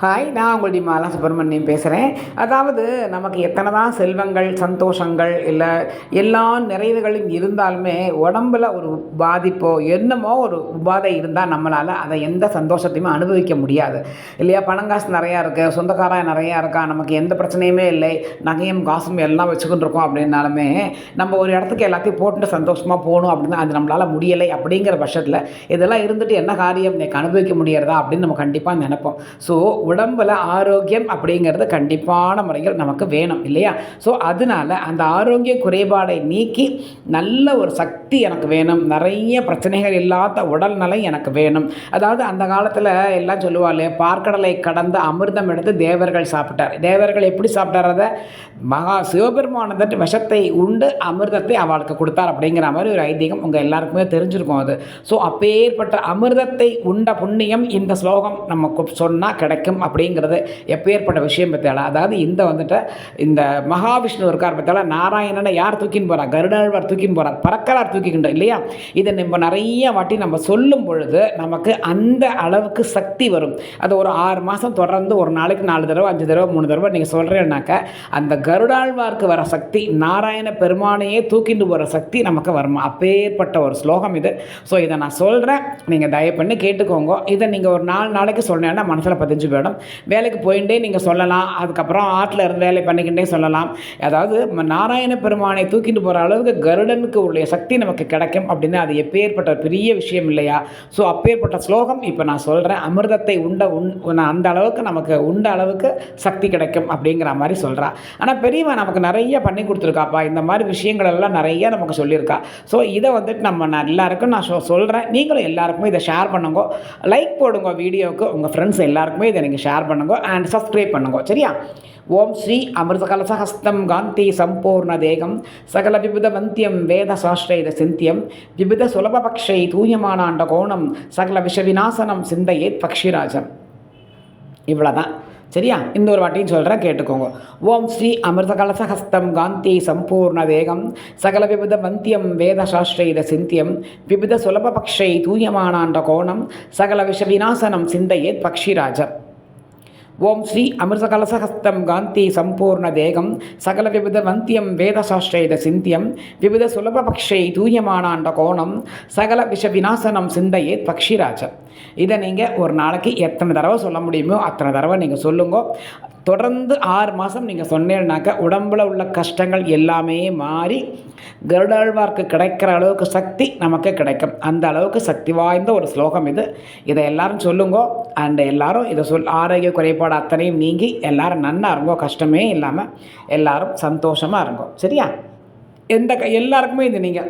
Hi நான் உங்களுடைய மாலா சுப்பிரமணியம் பேசுகிறேன் அதாவது நமக்கு எத்தனை தான் செல்வங்கள் சந்தோஷங்கள் இல்லை எல்லா நிறைவுகளும் இருந்தாலுமே உடம்புல ஒரு பாதிப்போ என்னமோ ஒரு உபாதை இருந்தால் நம்மளால் அதை எந்த சந்தோஷத்தையுமே அனுபவிக்க முடியாது. இல்லையா? பணங்காசு நிறையா இருக்குது சொந்தக்காரன் நிறையா இருக்கா நமக்கு எந்த பிரச்சனையுமே இல்லை நகையும் காசும் எல்லாம் வச்சுக்கிட்டு இருக்கோம் அப்படின்னாலுமே நம்ம ஒரு இடத்துக்கு எல்லாத்தையும் போட்டு சந்தோஷமாக போகணும் அப்படின்னு அது நம்மளால் முடியலை அப்படிங்கிற பட்சத்தில் இதெல்லாம் இருந்துட்டு என்ன காரியம்? எனக்கு அனுபவிக்க முடியறதா அப்படின்னு நம்ம கண்டிப்பாக நினைப்போம். ஸோ உடம்புல ஆரோக்கியம் அப்படிங்கிறது கண்டிப்பான முறையில் நமக்கு வேணும் இல்லையா? ஸோ அதனால அந்த ஆரோக்கிய குறைபாடை நீக்கி நல்ல ஒரு சக்தி எனக்கு வேணும் நிறைய பிரச்சனைகள் இல்லாத உடல் நலம் எனக்கு வேணும். அதாவது அந்த காலத்தில் எல்லாம் சொல்லுவாள் பார்க்கடலை கடந்து அமிர்தம் எடுத்து தேவர்கள் சாப்பிட்டார். தேவர்கள் எப்படி சாப்பிட்டார் அதை? மகா சிவபெருமானதட்டு விஷத்தை உண்டு அமிர்தத்தை அவளுக்கு கொடுத்தார் அப்படிங்கிற மாதிரி ஒரு ஐதீகம் உங்கள் எல்லாருக்குமே தெரிஞ்சிருக்கும் அது. ஸோ அப்பேற்பட்ட அமிர்தத்தை உண்ட புண்ணியம் இந்த ஸ்லோகம் நமக்கு சொன்னால் கிடைக்கும். அப்படிங்கிறது எப்பேற்பட்ட விஷயம் பற்றியால அதாவது இந்த வந்துட்டு இந்த மகாவிஷ்ணு இருக்கார் பற்றியால நாராயணனை யார் தூக்கின்னு போகிறார் கருடாழ்வார் தூக்கின்னு போகிறார் பறக்கலார் தூக்கிக்கிட்டோம் இல்லையா? இதை நம்ம நிறைய வாட்டி நம்ம சொல்லும் பொழுது நமக்கு அந்த அளவுக்கு சக்தி வரும். அது ஒரு ஆறு மாதம் தொடர்ந்து ஒரு நாளைக்கு நாலு தடவை அஞ்சு தடவை மூணு தடவை நீங்கள் சொல்கிறேன்னாக்க அந்த கருடாழ்வார்க்கு வர சக்தி நாராயண பெருமானையே தூக்கிட்டு போகிற சக்தி நமக்கு வருமா? அப்பேற்பட்ட ஒரு ஸ்லோகம் இது. ஸோ இதை நான் சொல்கிறேன் நீங்கள் தயவு பண்ணி கேட்டுக்கோங்க. இதை நீங்கள் ஒரு நாலு நாளைக்கு சொன்னேன்னா மனசில் பதிஞ்சு போயிடும். வேலைக்கு போயிட்டே நீங்கள் சொல்லலாம். அதுக்கப்புறம் ஆற்றில் இருந்து வேலை பண்ணிக்கிட்டே சொல்லலாம். அதாவது நாராயண பெருமானை தூக்கிட்டு போகிற அளவுக்கு கருடனுக்கு உள்ள சக்தி நமக்கு கிடைக்கும் அப்படின்னு அது எப்பேற்பட்ட பெரிய விஷயம் இல்லையா? ஸோ அப்பேற்பட்ட ஸ்லோகம் இப்போ நான் சொல்கிறேன் அமிர்தத்தை உண்ட உண் அந்த அளவுக்கு நமக்கு உண்ட அளவுக்கு சக்தி கிடைக்கும் அப்படிங்கிற மாதிரி சொல்கிறா ஆனால் பெரியவா நமக்கு நிறைய பண்ணி கொடுத்துருக்காப்பா. இந்த மாதிரி விஷயங்கள் எல்லாம் நிறைய நமக்கு சொல்லியிருக்கா. ஸோ இதை வந்துட்டு நம்ம நான் எல்லாருக்கும் நான் சொ சொல்கிறேன் நீங்களும் எல்லாருக்குமே இதை ஷேர் பண்ணுங்க. லைக் போடுங்க வீடியோவுக்கு உங்கள் ஃப்ரெண்ட்ஸ் எல்லாருக்குமே இதை நீங்கள் ஷேர் பண்ணுங்க அண்ட் சப்ஸ்கிரைப் பண்ணுங்க. சரியா? ஓம் ஸ்ரீ அமிர்தகலசஹஸ்தம் காந்தி சம்பூர்ண தேகம். சகல விபுத வந்தியம் வேத சாஸ்திரைத சிந்தியம். விபுத சுலபபக்ஷை தூயமானாண்ட கோணம். சகல விஷவிநாசனம் சிந்தையேத் பக்ஷிராஜம். இவ்வளோதான் சரியா? இந்த ஒரு வாட்டியும் சொல்கிறேன் கேட்டுக்கோங்க. ஓம் ஸ்ரீ அமிர்த கலசஹஸ்தம் காந்தி சம்பூர்ண தேகம். சகல விபுத வந்தியம் வேத சாஸ்திரைத சிந்தியம். விபுத சுலபபக்ஷை தூயமானாண்ட கோணம். சகல விஷவிநாசனம் சிந்தையேத் பக்ஷிராஜம். ஓம் ஸ்ரீ அமிர்தகலசஹஸ்தம் காந்தி சம்பூர்ண தேகம் சகல விவித வந்தியம் வேதசாஸ்திரேத சிந்தியம் விவித சுலபபக்ஷை தூயமானாண்ட கோணம் சகல விஷ விநாசனம் சிந்தையே பக்ஷிராஜம் இதை நீங்கள் ஒரு நாளைக்கு எத்தனை தடவை சொல்ல முடியுமோ அத்தனை தடவை நீங்கள் சொல்லுங்க. தொடர்ந்து ஆறு மாதம் நீங்கள் சொன்னீங்கன்னாக்க உடம்புல உள்ள கஷ்டங்கள் எல்லாமே மாறி கருடாழ்வார்க்கு கிடைக்கிற அளவுக்கு சக்தி நமக்கு கிடைக்கும். அந்த அளவுக்கு சக்தி வாய்ந்த ஒரு ஸ்லோகம் இது. இதை எல்லாரும் சொல்லுங்க. அண்ட் எல்லாரும் இதை சொல் ஆரோக்கிய குறைபாடு அத்தனையும் நீங்கி எல்லாரும் நன்னா இருங்கோ. கஷ்டமே இல்லாமல் எல்லாரும் சந்தோஷமாக இருங்கோ. சரியா? எந்த க எல்லாருக்குமே இது நீங்கள்